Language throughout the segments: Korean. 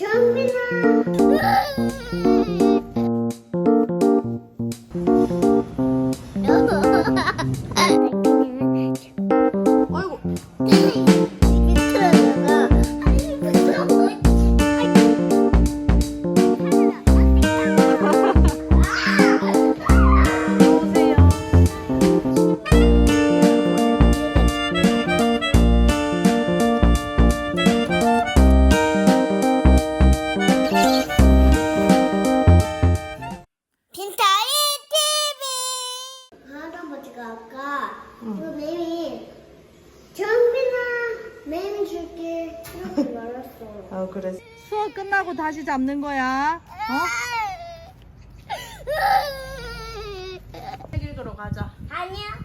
아이고 그래. 수업 끝나고 다시 잡는 거야. 어? 책 읽으러 가자. 아니야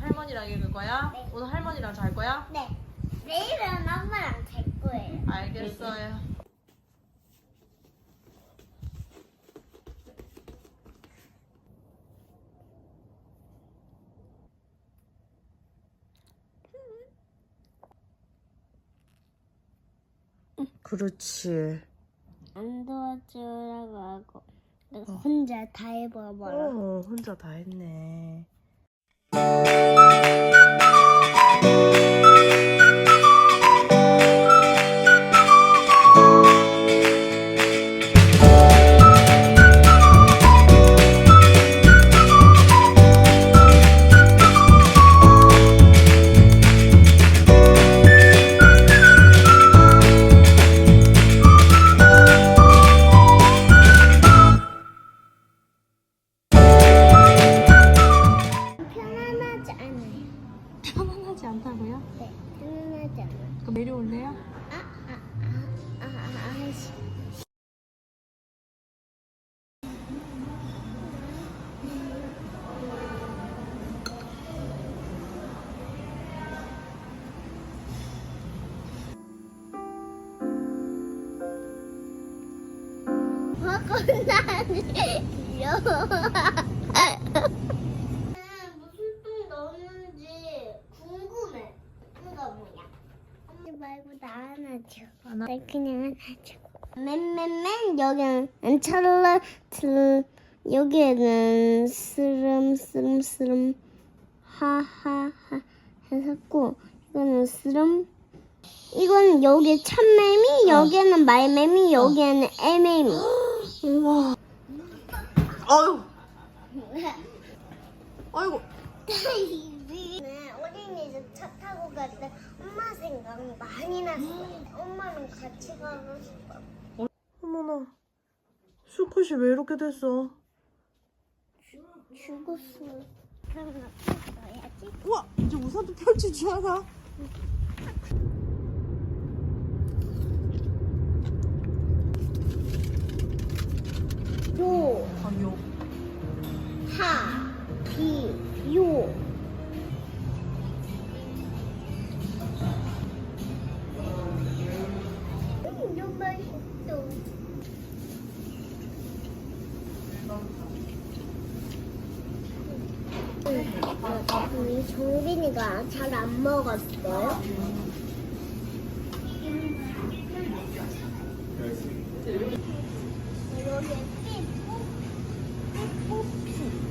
할머니랑 읽을 거야? 네. 오늘 할머니랑 잘 거야? 네 내일은 엄마랑 잘 거예요 알겠어요. 그렇지. 안 도와주라고 하고 내가 혼자 다 해봐봐라 어, 혼자 다 했네. 줘. 맨맨맨 여기는 찰라 틀 여기에는 스름 스름 스름 하하하 해서고 이거는 스름 이거는 여기 참매미 여기에는 말매미 여기에는 애매미 우와. 아유. 아이고. 네, 어린이집 차 타고 갈 때 엄마 생각 많이 났어요. 엄마는 같이 가고 싶어. 어머나. 수컷이 왜 이렇게 됐어? 죽었어. 그럼 어야지 우와, 이제 우산도 펼칠 줄 알아. 잘 안 먹었어요?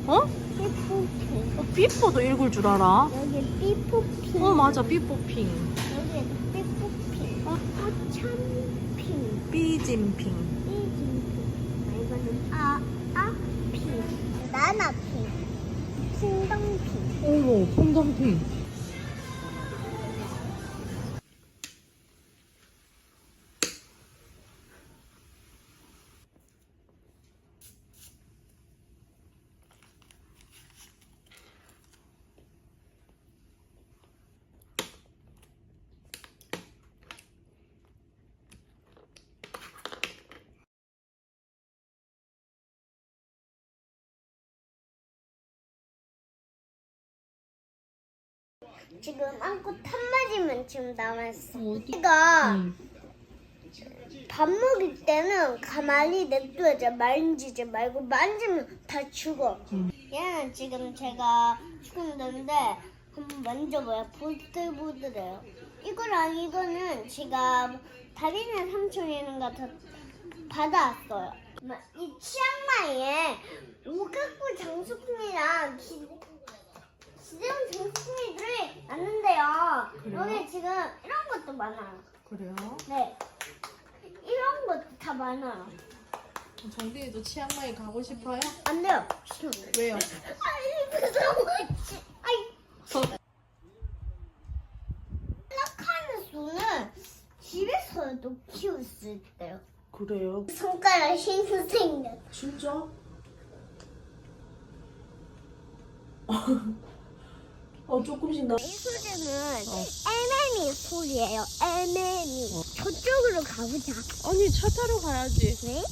어? 삐뽀핑. 어, 삐뽀도 읽을 줄 알아? 여기 삐뽀핑. 어, 맞아, 삐뽀핑. 여기 삐뽀핑. 어, 참핑. 삐짐핑. 삐진핑. 이거는 아, 아핑. 나나핑. 풍덩핑. 어머, 퐁당핑. 지금 안고 탄 맞으면 지금 남았어. 어디가 밥 먹을 때는 가만히 냅둬야지 만지지 말고 만지면 다 죽어. 얘는 지금 제가 죽었는데 한번 만져봐요. 보들보들해요. 이거랑 이거는 제가 다리는 삼촌이는가 다 받아왔어요. 막이 치앙마이에 오가쿠 장수풍이랑 기, 기대온 장수풍이들이 많은데요. 그래요? 여기 지금 이런 것도 많아요. 그래요? 네. 이런 것도 다 많아요. 정빈이도 치앙마이 가고 싶어요? 안 돼요. 왜요? 아이, 무서워. 아이. 생각하는 소는 집에서도 키울 수 있대요. 그래요? 손가락 힘이 생겨. 진짜? 어 조금씩 나. 이 소리는 에메미 소리예요. 에메미. 저쪽으로 가보자. 아니 차 타러 가야지. 네?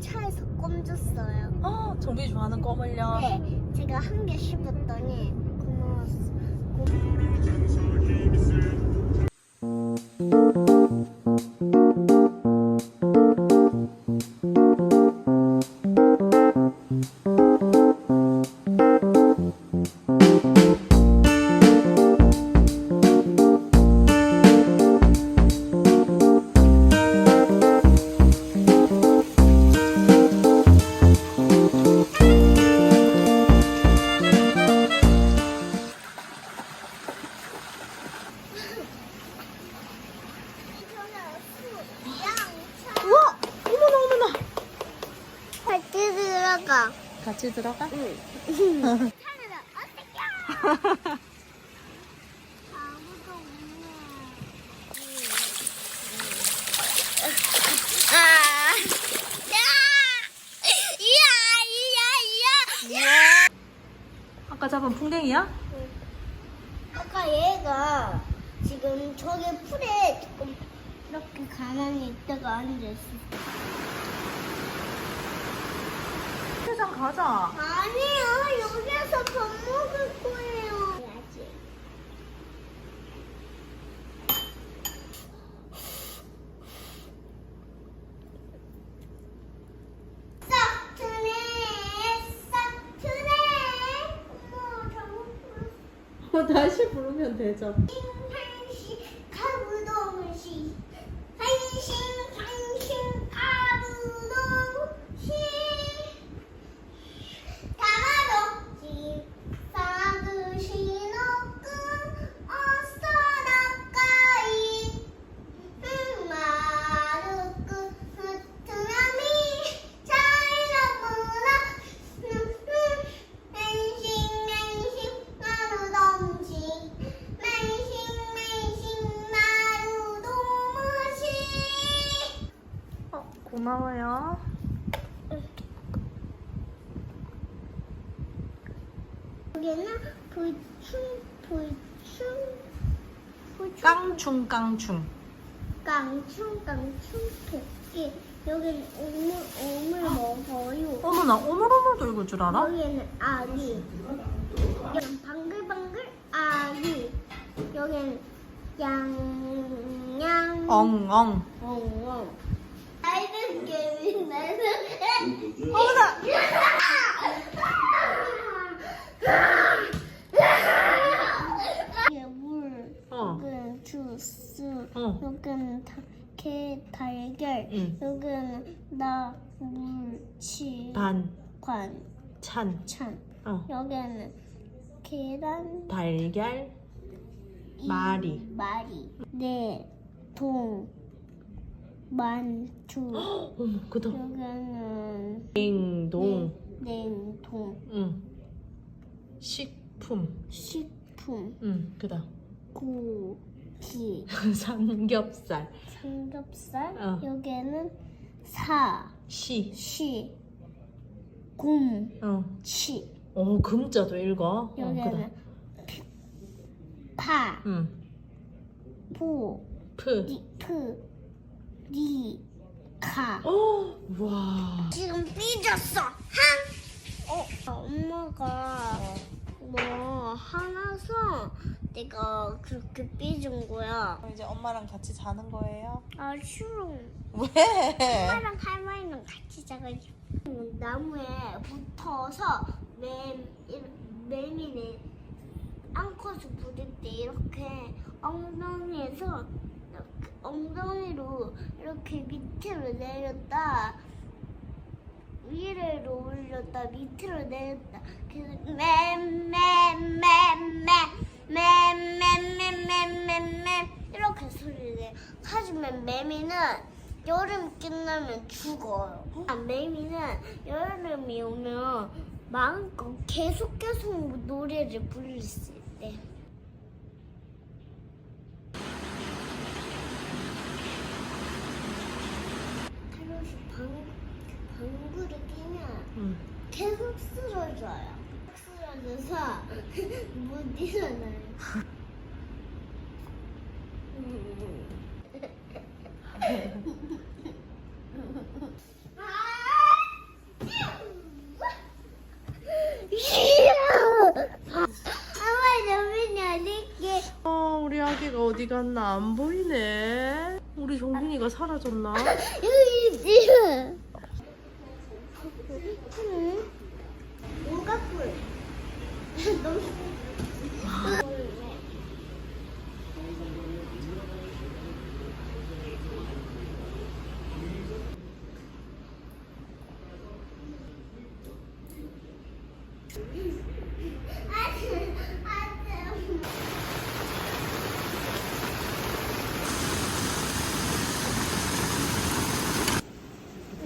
차에서 껌 줬어요. 아 정빈이 좋아하는 껌을요. 네, 제가 한 개 씹었더니 고마웠어. 우와 같이 들어가? 응. 차를 어떻게? 아무도 없네. 아, 야, 이야, 이야, 이야. 아까 잡은 풍뎅이야? 아까 얘가 지금 저기 풀에 조금 이렇게 가만히 있다가 앉아있어. 세상 가자. 아니요, 여기서 밥 먹을 거예요. 해야지. 싹 트네, 싹 트네. 어머, 잘못 불렀어. 어, 다시 부르면 되죠. 한신 가부동시 한신 한신 가부동시 가마독지 사드시노끈 어서 나까이 마르크 흐트나미 잘잡으라 맹신 맹신 마루dom시 맹신 맹신 마루도무시 어, 고마워요. 여기는 불충 불충 불충. 깡충 깡충. 깡충 깡충 토끼 여기는 오물 오물 먹어요. 어머나 오물오물도 읽을 줄 알아? 여기는 아기. 여기는 방글방글 아기. 여기는 양양. 엉엉. 엉엉 나이는 개미 나이는 어. 여기는 주스 어. 다, 개 달걀 응. 여기는 나 물치 반. 관 찬. 찬 어. 여기는 계란 달걀. 이 마리. 마리 네 동 만두 어머 그 다음. 여기는 냉동. 냉동 응. 식품. 식품 응. 그 다음. 고기 삼겹살. 삼겹살 어. 여기는 사 시. 시, 곰, 어. 치. 어 금자도 읽어. 어, 여기는 그다음. 파, 응. 포, 프. 리, 프, 리, 카. 어. 와. 지금 삐졌어. 한. 어, 엄마가 뭐 하나서 내가 그렇게 삐진 거야. 이제 엄마랑 같이 자는 거예요? 아 싫어. 왜? 엄마랑 할머니랑 같이 자가지고 나무에 붙어서 매 매미네 앙컷을 부릴 때 이렇게 엉덩이에서 이렇게 엉덩이로 이렇게 밑으로 내렸다. 위로 올렸다. 밑으로 내렸다. 그래서 맴맴맴맴맴맴맴맴 이렇게 소리를 내요 하지만 매미는 여름 끝나면 죽어요. 아, 매미는 여름이 오면 마음껏 계속 계속 노래를 부를 수 있대. 타로시 방, 방구를 끼면 응. 계속 쓰러져요. 쓰러져서 못 일어나요. 어, 우리 아기가 어디 갔나 안 보이네. 우리 종균이가 사라졌나?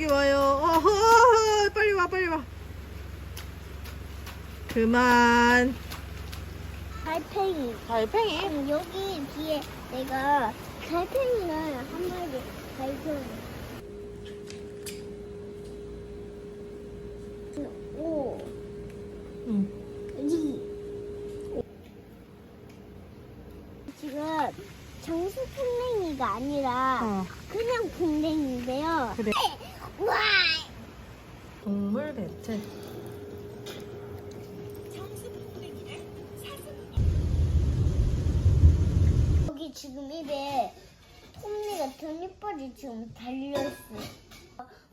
여기 와요. 어허, 빨리 와, 빨리 와. 그만. 달팽이. 달팽이? 음, 여기 뒤에 내가 달팽이를 한 마리 발견. 오, 응. 이. 지금 정수 풍뎅이가 아니라 어, 그냥 풍뎅이인데요. 그래. 와! 동물 배틀. 여기 지금 입에 톱니 같은 이빨이 지금 달려있어.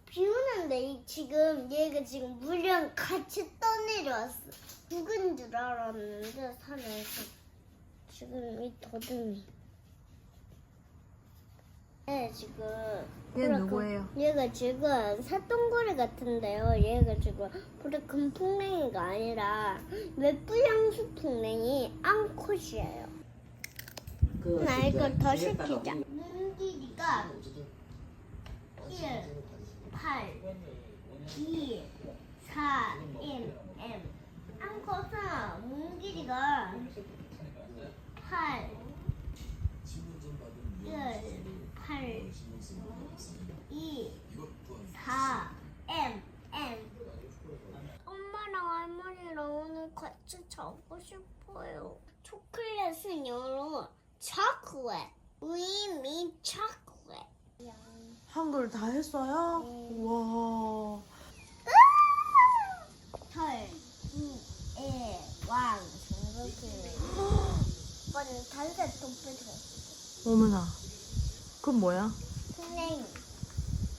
비 오는데 이- 지금 얘가 지금 물이랑 같이 떠내려왔어. 죽은 줄 알았는데 산에서 지금 이 더듬이. 네 지금. 얘 보라 누구예요? 금- 얘가 지금 새똥고리 같은데요. 얘가 지금 보라 금풍뎅이가 아니라 웹부양수 풍뎅이 앙컷이에요. 나 이거 더 시키자. 문길이가 1, 8, 2, 4, M, M. 암컷은 문길이가 8, 1, 8, 2, 4, M, M. 엄마랑 할머니랑 오늘 같이 자고 싶어요. 초콜릿은 영어로 chocolate. We mean chocolate. 한글 다 했어요? 네. 와. 털, 이, 에, 왕, 단색 도플 어머나. 그건 뭐야? 플레이.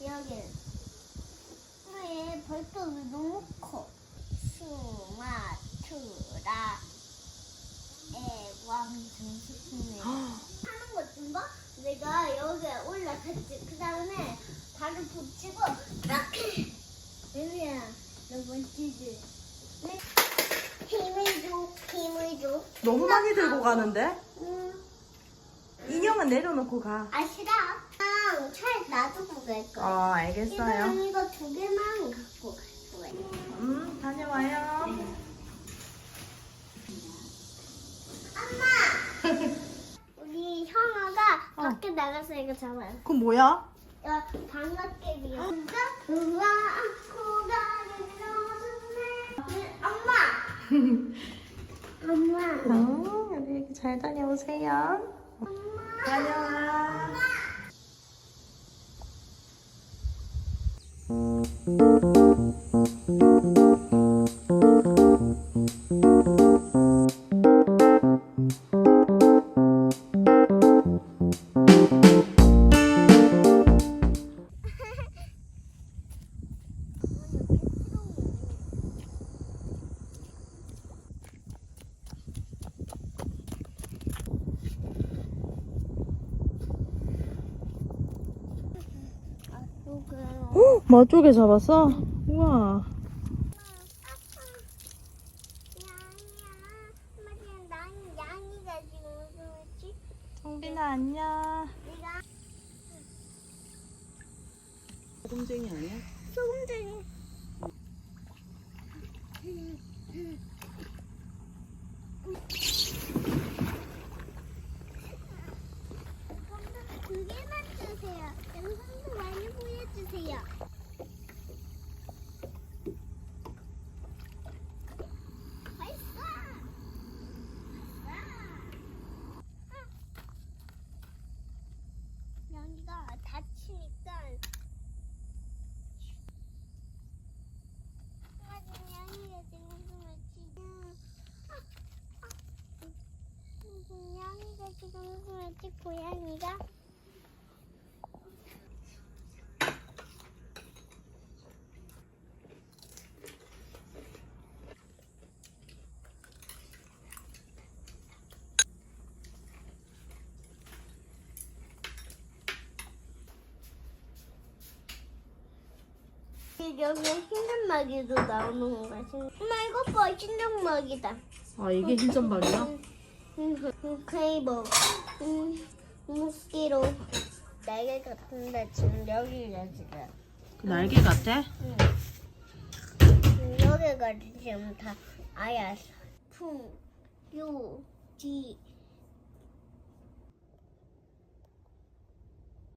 여기. 왜 발톱이 너무 커? 수마트라. 에, 왕, 중국이. 하는 거좀 봐? 내가 여기에 올라갔지. 그 다음에 발을 붙이고 이렇게. 여기야, 너 멋지지? 네. 힘을 줘, 힘을 줘. 너무 많이 들고 가는데? 응. 인형은 내려놓고 가. 아 싫어. 그냥 차에 놔두고 갈 거야. 어, 알겠어요. 이거랑 이거 두 개만 갖고. 음, 다녀와요. 엄마! 우리 형아가 어. 밖에 나가서 이거 잡아요. 그건 뭐야? 야, 방앗개비야. 진짜? 우와, 코가 늘어졌네. 엄마! 엄마. 응, 우리 애기 잘 다녀오세요. 엄마. 다녀와. 아, 어? 마쪽에 잡았어? 우와. 양이야. 난 양이가 지금 웃음했지? 성빈아 안녕. 내가 소금쟁이 아니야? 소금쟁이. 두 개만 주세요. 영상도 많이 보여주세요. 발사! 여기가 다치니까 맞은 양이가 지금 숨었지. 숨었지 고양이가. 여기 흰점막이도 나오는 거 같아. 엄마 이거 봐 흰점막이다. 아 이게 흰점발이야? 음, 크레이버, 음, 모스키로. 날개 같은데 지금 여기가 지금. 그 날개 같아? 음, 음, 여기가 지금 다 아야. 풍, 유, 지,